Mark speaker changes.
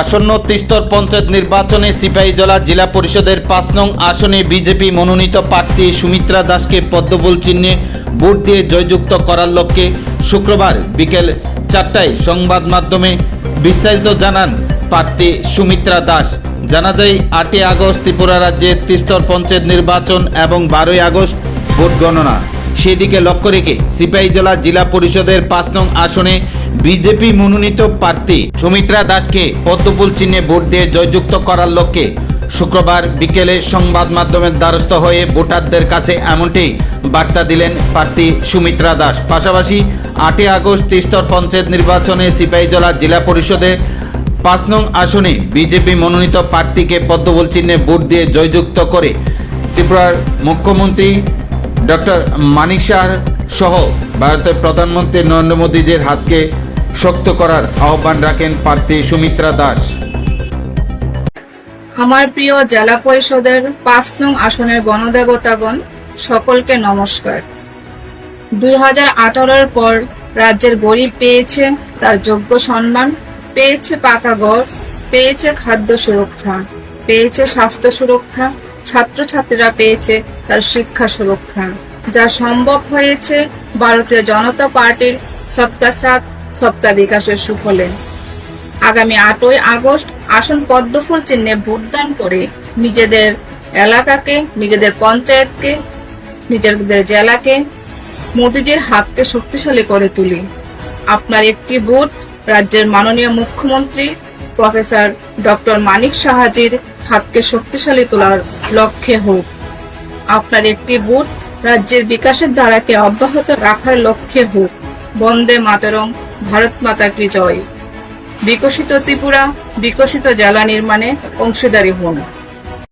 Speaker 1: আসন্ন তিস্তর পঞ্চায়েত নির্বাচনে সিপাহীজলা জেলা পরিষদের পাঁচ নং আসনে বিজেপি মনোনীত প্রার্থী সুমিত্রা দাসকে পদ্মফুল চিহ্নে ভোট দিয়ে জয়যুক্ত করার লক্ষ্যে শুক্রবার বিকেল চারটায় সংবাদ মাধ্যমে বিস্তারিত জানান প্রার্থী সুমিত্রা দাস। জানা যায়, আটই আগস্ট ত্রিপুরা রাজ্যের তিস্তর পঞ্চায়েত নির্বাচন এবং বারোই আগস্ট ভোট গণনা। সেদিকে লক্ষ্য রেখে সিপাহীজলা জেলা পরিষদের পাঁচ নং আসনে বিজেপি মনোনীত প্রার্থী সুমিত্রা দাসকে পদ্মফুল চিহ্নে ভোট দিয়ে জয়যুক্ত করার লক্ষ্যে শুক্রবার বিকেলে সংবাদ মাধ্যমের দ্বারস্থ হয়ে ভোটারদের কাছে এমনটি বার্তা দিলেন প্রার্থী সুমিত্রা দাস। পাশাপাশি আটই আগস্ট তিস্তর পঞ্চায়েত নির্বাচনে সিপাহীজলা জেলা পরিষদে পাঁচ নং আসনে বিজেপি মনোনীত প্রার্থীকে পদ্মফুল চিহ্নে ভোট দিয়ে জয়যুক্ত করে ত্রিপুরার মুখ্যমন্ত্রী ডক্টর মানিক শাহ সহ ভারতের প্রধানমন্ত্রী নরেন্দ্র মোদীজির হাতকে শক্ত করার আহ্বান রাখেন প্রার্থী সুমিত্রা দাস।
Speaker 2: আমার প্রিয় জেলা পরিষদের পাঁচ নং আসনের গণদেবতাগণ সকলকে নমস্কার। দুই হাজার আঠারোর পর রাজ্যের গরিব পেয়েছে তার যোগ্য সম্মান, পেয়েছে পাকা ঘর, পেয়েছে খাদ্য সুরক্ষা, পেয়েছে স্বাস্থ্য সুরক্ষা, ছাত্রছাত্রীরা পেয়েছে তার শিক্ষা সুরক্ষা। যা সম্ভব হয়েছে ভারতীয় জনতা পার্টির সবকা সাথ, সবকা বিকাশের সুফলে। আগামী আটই আগস্ট আসন পদ্মফুল চিহ্নে ভোটদান করে নিজেদের এলাকাকে, নিজেদের পঞ্চায়েতকে, নিজেদের জেলাকে মোদীজির হাতকে শক্তিশালী করে তুলি। আপনার একটি ভোট রাজ্যের মাননীয় মুখ্যমন্ত্রী প্রফেসর ডক্টর মানিক সাহাজির হাতকে শক্তিশালী তোলার লক্ষ্যে হোক। আপনার একটি ভোট রাজ্যের বিকাশের ধারাকে অব্যাহত রাখার লক্ষ্যে হোক। বন্দে মাতরম, ভারত মাতা কি জয়। বিকশিত ত্রিপুরা, বিকশিত জেলা নির্মাণে অংশীদারী হন।